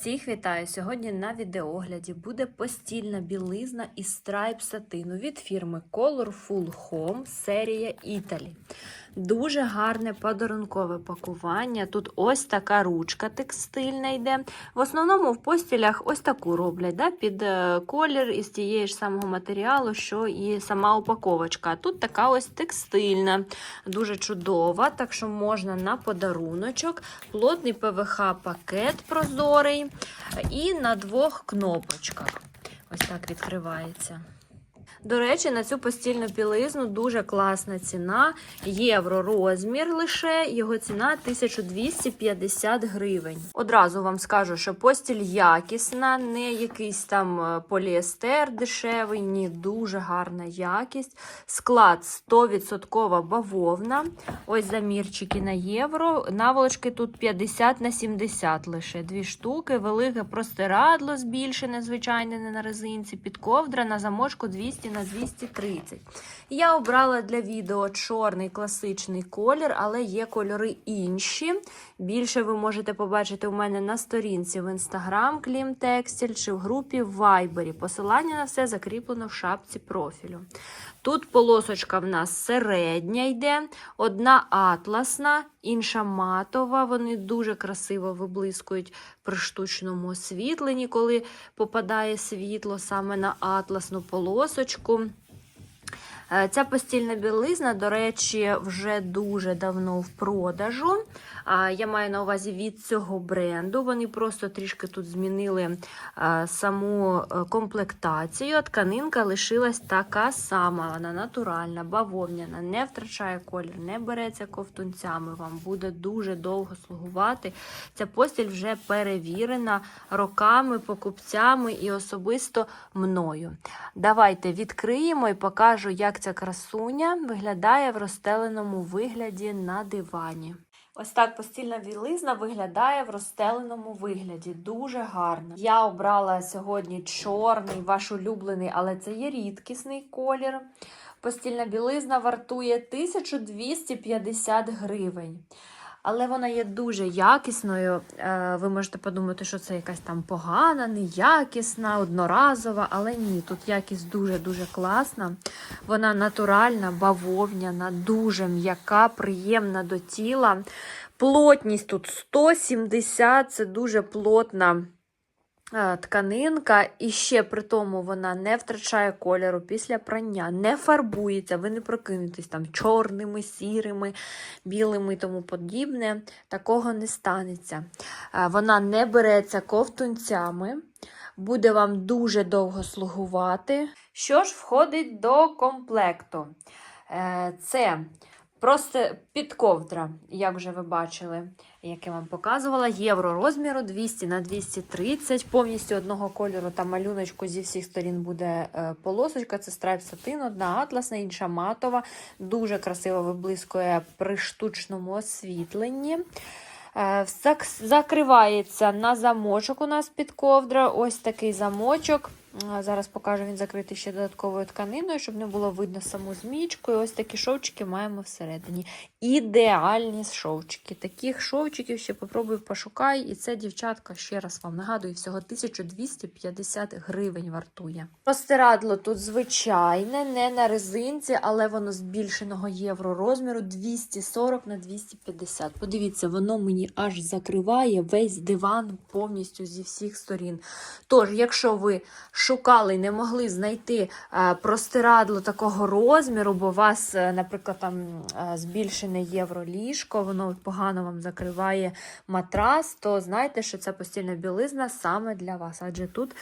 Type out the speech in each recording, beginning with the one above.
Всіх вітаю! Сьогодні на відеогляді буде постільна білизна із страйп сатину від фірми Colorful Home серія Italy. Дуже гарне подарункове пакування. Тут ось така ручка текстильна йде. В основному в постілях ось таку роблять да, під е, колір із тієї ж самого матеріалу, що і сама упаковочка. Тут така ось текстильна, дуже чудова, так що можна на подаруночок. Плотний ПВХ пакет прозорий і на двох кнопочках. Ось так відкривається. До речі, на цю постільну білизну дуже класна ціна. Євро розмір лише, його ціна 1250 гривень. Одразу вам скажу, що постіль якісна, не якийсь там е, поліестер дешевий, ні, дуже гарна якість. Склад 100% бавовна. Ось замірчики на євро. Наволочки тут 50 на 70 лише. Дві штуки, велике простирадло збільшене, звичайне, не на резинці, підковдра на замочку 200 на 230. Я обрала для відео чорний класичний колір, але є кольори інші. Більше ви можете побачити у мене на сторінці в Instagram Клім Текстіль чи в групі в Viber. Посилання на все закріплено в шапці профілю. Тут полосочка в нас середня йде, одна атласна, інша матова. Вони дуже красиво виблискують при штучному освітленні, коли попадає світло саме на атласну полосочку. Е, Ця постільна білизна, до речі, вже дуже давно в продажу. Я маю на увазі від цього бренду. Вони просто трішки тут змінили саму е, комплектацію. Тканинка лишилась така сама. Вона натуральна, бавовняна, не втрачає колір, не береться ковтунцями. Вам буде дуже довго слугувати. Ця постіль вже перевірена роками, покупцями і особисто мною. Давайте відкриємо і покажу, як ця красуня виглядає в розстеленому вигляді на дивані. Ось так постільна білизна виглядає в розстеленому вигляді. Дуже гарно. Я обрала сьогодні чорний, ваш улюблений, але це є рідкісний колір. Постільна білизна вартує 1250 гривень. Але вона є дуже якісною. Е, Ви можете подумати, що це якась там погана, неякісна, одноразова, але ні, тут якість дуже-дуже класна. Вона натуральна, бавовняна, дуже м'яка, приємна до тіла. Плотність тут 170, це дуже плотна. Е, Тканинка, і ще при тому вона не втрачає кольору після прання, не фарбується, ви не прокинетесь там чорними, сірими, білими і тому подібне. Такого не станеться. Е, Вона не береться ковтунцями, буде вам дуже довго слугувати. Що ж входить до комплекту? Е, Це Просто підковдра, як вже ви бачили, як я вам показувала, євро розміру 200 на 230, повністю одного кольору та малюночку зі всіх сторін буде е, полосочка. Це страйп сатин, одна атласна, інша матова. Дуже красиво виблискує при штучному освітленні. Е, Закривається на замочок у нас підковдра. Ось такий замочок. Зараз покажу, він закритий ще додатковою тканиною, щоб не було видно саму змічку. І ось такі шовчики маємо всередині. Ідеальні шовчики. Таких шовчиків ще попробую пошукай. І це, дівчатка, ще раз вам нагадую, всього 1250 гривень вартує. Простирадло тут звичайне, не на резинці, але воно збільшеного євро розміру 240 на 250. Подивіться, воно мені аж закриває весь диван повністю зі всіх сторін. Тож, якщо ви шукали і не могли знайти е, простирадло такого розміру, бо у вас, е, наприклад, там е, збільшене євроліжко, воно погано вам закриває матрас, то знайте, що ця постільна білизна саме для вас, адже тут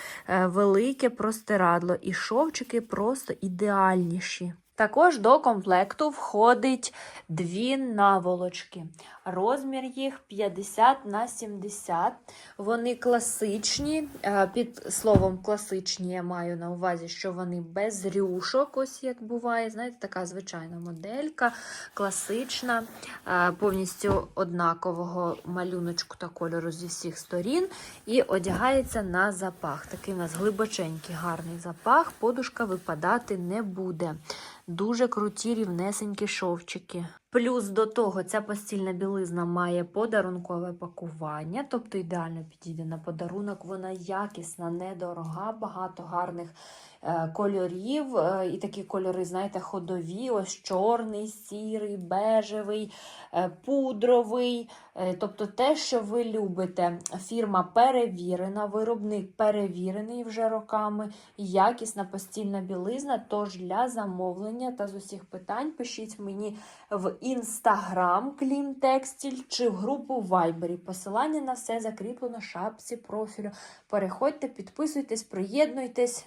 велике простирадло і шовчики просто ідеальніші. Також до комплекту входить дві наволочки. Розмір їх 50 на 70. Вони класичні. Е, Під словом класичні я маю на увазі, що вони без рюшок, ось як буває. Знаєте, така звичайна моделька, класична, е, повністю однакового малюночку та кольору зі всіх сторін. І одягається на запах. Такий у нас глибоченький, гарний запах. Подушка випадати не буде. Дуже круті рівнесенькі шовчики. Плюс до того, ця постільна білизна має подарункове пакування, тобто ідеально підійде на подарунок. Вона якісна, недорога, багато гарних е, кольорів. е, і такі кольори, знаєте, ходові: ось чорний, сірий, бежевий, е, пудровий. Е, тобто те, що ви любите. Фірма перевірена, виробник перевірений вже роками, якісна постільна білизна. Тож для замовлення та з усіх питань пишіть мені в інстаграм Клім Текстіль чи в групу Вайбері. Посилання на все закріплено шапці профілю. Переходьте, підписуйтесь, приєднуйтесь.